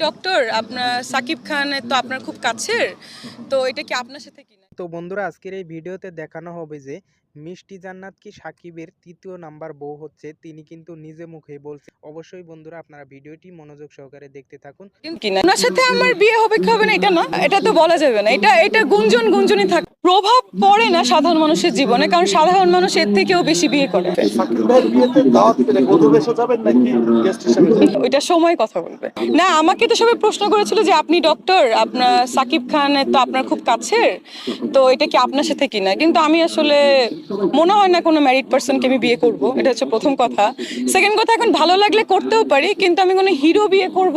Doctor আপনার সাকিব খান তো আপনার খুব কাছের তো এটা কি আপনার সাথে কিনা? তো বন্ধুরা আজকের এই ভিডিওতে দেখানো হবে যে মিষ্টি জান্নাত কি সাকিবের তৃতীয় নাম্বার বউ হচ্ছে তিনি কিন্তু নিজে মুখে বলছে অবশ্যই বন্ধুরা আপনারা ভিডিওটি মনোযোগ সহকারে দেখতে থাকুন। কিনা ওনার সাথে আমার বিয়ে হবে কি হবে না এটা না এটা তো বলা যাবে না। এটা এটা গুঞ্জন গুঞ্জনই থাকে প্রভাব পড়ে না সাধারণ মানুষের জীবনে কারণ সাধারণ মানুষ এর থেকেও বেশি বিয়ে করে? ওইটা সময় কথা বলবে। না আমাকে তো সবাই প্রশ্ন করেছিল যে আপনি ডক্টর আপনার সাকিব খান তো আপনার খুব কাছের। তো এটা কি আপনার সাথে কিনা? কিন্তু আমি আসলে মনে হয় না কোনো ম্যারিড পার্সনকে আমি বিয়ে করব, এটা হচ্ছে প্রথম কথা। সেকেন্ড কথা, এখন ভালো লাগলে করতেও পারি, কিন্তু আমি কোনো হিরো বিয়ে করব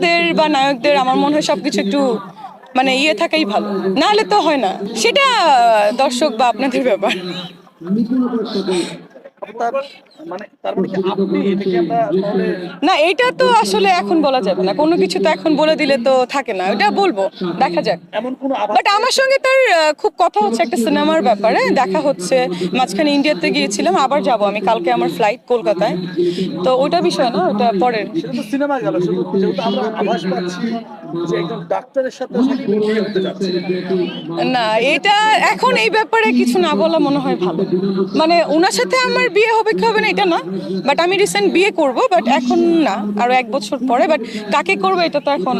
নায়িকাদের বা নায়কদের আমার মনে হয় সবকিছু একটু মানে ইয়ে থাকাই ভালো। নাহলে তো হয় না। সেটা দর্শক বা আপনাদের ব্যাপার। মানে মানে এটা না এটা তো আসলে এখন বলা যাবে না। কোনো কিছু তো এখন বলে দিলে তো থাকে না। ওটা বলব দেখা যাক। এমন কোনো আভাস বাট আমার সঙ্গে তার খুব কথা হচ্ছে একটা সিনেমার ব্যাপারে। দেখা হচ্ছে মাঝখানে ইন্ডিয়াতে গিয়েছিলাম আবার যাব আমি। কালকে আমার ফ্লাইট কলকাতায়। তো ওটা বিষয় না ওটা পরের। সিনেমা গেল আমরা আভাস পাচ্ছি। যে একজন ডাক্তারের সাথে বিয়ে হতে যাচ্ছে। না এটা এখন এই ব্যাপারে কিছু না বলা মনে হয় ভালো। মানে ওনার সাথে আমার বিয়ে হবে কি হবে না এটা না বাট আমি রিসেন্ট বিয়ে করব বাট এখন না আরও এক বছর পরে বাট কাকে করব এটা তো এখন